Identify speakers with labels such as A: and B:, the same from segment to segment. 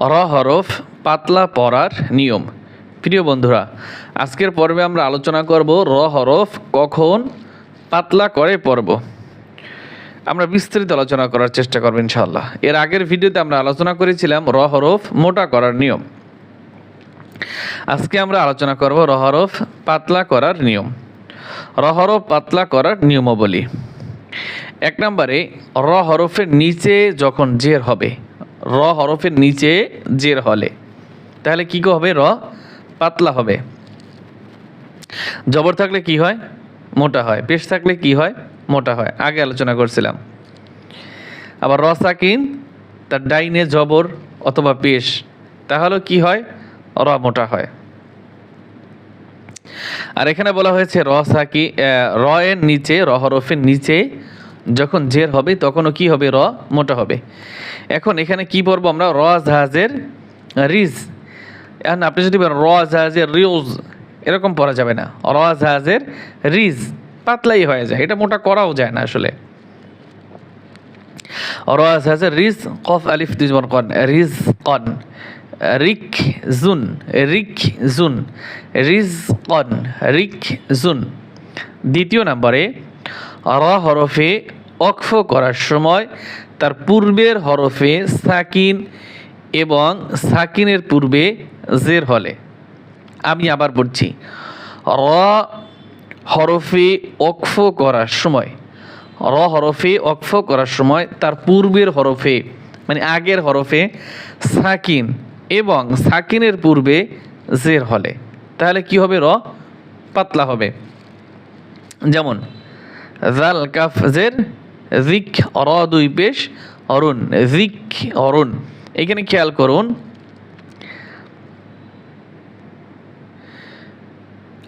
A: র হরফ পাতলা পড়ার নিয়ম। প্রিয় বন্ধুরা, আজকের পর্বে আমরা আলোচনা করব র হরফ কখন পাতলা করে পড়ব। আমরা বিস্তারিত আলোচনা করার চেষ্টা করব ইনশাল্লাহ এর আগের ভিডিওতে আমরা আলোচনা করেছিলাম র হরফ মোটা করার নিয়ম। আজকে আমরা আলোচনা করব র হরফ পাতলা করার নিয়ম। র হরফ পাতলা করার নিয়মাবলী। এক নম্বরে, র হরফের নিচে যখন জের হবে র হরফের নিচে জের হলে। তাহলে কি হবে? র পাতলা হবে। জবর থাকলে কি হয়? মোটা হয়। পেশ থাকলে কি হয়? মোটা হয়। আগে আলোচনা করছিলাম। আবার র সাকিন, তার ডাইনে জবর অথবা পেশ তাহলে কি হয়? র মোটা হয়। আর এখানে বলা হয়েছে র সাকি র এর নিচে, র হরফের নিচে যখন জের হবে, তখনও কি হবে? র মোটা হবে। এখন এখানে কি পড়ব আমরা? র জাহাজের রিজ। এখন আপনি যদি র জাহাজের রিউজ, এরকম পড়া যাবে না। র জাহাজের রিজ, পাতলাই হয়ে যায়। এটা মোটা করাও যায় না আসলে। র জাহাজের রিজ, কফ, আলিফ দুজন কন রিজ কন রিক জুন রিক জুন, রিজ কন রিক জুন। দ্বিতীয় নম্বরে র হরফে অক্ফ করার সময় তার পূর্বের হরফে সাকিন এবং সাকিনের পূর্বে জের হলে। আমি আবার বলছি, র হরফে অক্ফ করার সময়, র হরফে অক্ফ করার সময় তার পূর্বের হরফে মানে আগের হরফে সাকিন এবং সাকিনের পূর্বে জের হলে। তাহলে কি হবে র? পাতলা হবে। যেমন জাল কাফ জের জিক র দুই পেশ অরুণ জিক অরুণ এখানে খেয়াল করুন।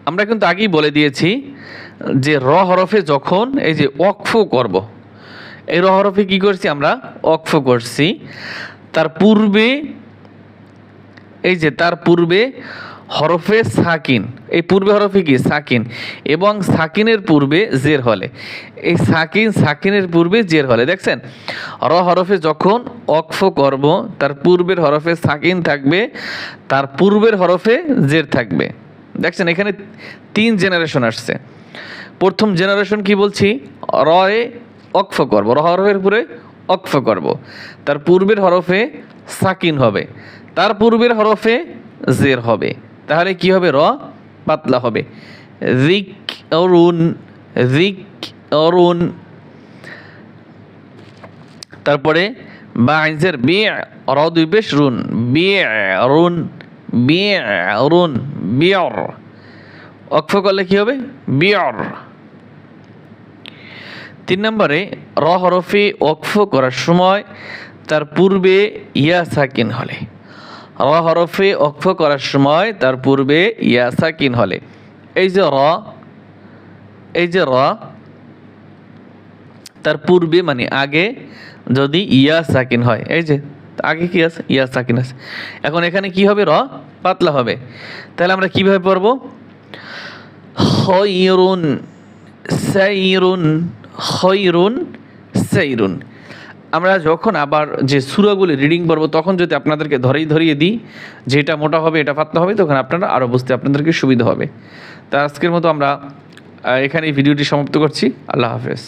A: আমরা কিন্তু আগেই বলে দিয়েছি যে র হরফে যখন এই যে অক্ফ করব, এই র হরফে কি করছি আমরা? অক্ফ করছি। তার পূর্বে, এই যে তার পূর্বে হরফে সাকিন। এই পূর্বে হরফে কি? সাকিন। এবং সাকিনের পূর্বে জের হলে। এই সাকিন, সাকিনের পূর্বে জের হলে। দেখছেন? র হরফে যখন অক্ফ করব, তার পূর্বের হরফে সাকিন থাকবে, তার পূর্বের হরফে জের থাকবে। দেখছেন? এখানে তিন জেনারেশন আসছে। প্রথম জেনারেশন কি বলছি? রয়ে অক্ফ করব। র হরফের পরে অক্ফ করব। তার পূর্বের হরফে সাকিন হবে। তার পূর্বের হরফে জের হবে। তাহলে কি হবে র? পাতলা হবে। রিক অরুণ রিক অরুণ তারপরে বা আইনসের বে র দুই পেশ রুন, বে রুন বে রুন বিয়র অক্ষ করলে কি হবে? বিয়র তিন নম্বরে র হরফে অক্ফ করার সময় তার পূর্বে ইয়া সাকিন হলে। র হরফে অক্ষ করার সময় তার পূর্বে ইয়া সাকিন হলে। এই যে র, এই যে র, তার পূর্বে মানে আগে যদি ইয়া সাকিন হয়। এই যে, আগে কি আছে? ইয়া সাকিন আছে। এখন এখানে কি হবে র? পাতলা হবে। তাহলে আমরা কীভাবে পড়ব? খয়রুন সাইরুন খয়রুন সাইরুন। আমরা যখন আবার যে সুরাগুলি রিডিং করব, তখন যদি আপনাদেরকে ধরেই ধরিয়ে দিই যে এটা মোটা হবে, এটা পাতলা হবে, তখন আপনারা আরও বুঝতে, আপনাদেরকে সুবিধা হবে। তা আজকের মতো আমরা এখানে এই ভিডিওটি সমাপ্ত করছি। আল্লাহ হাফেজ।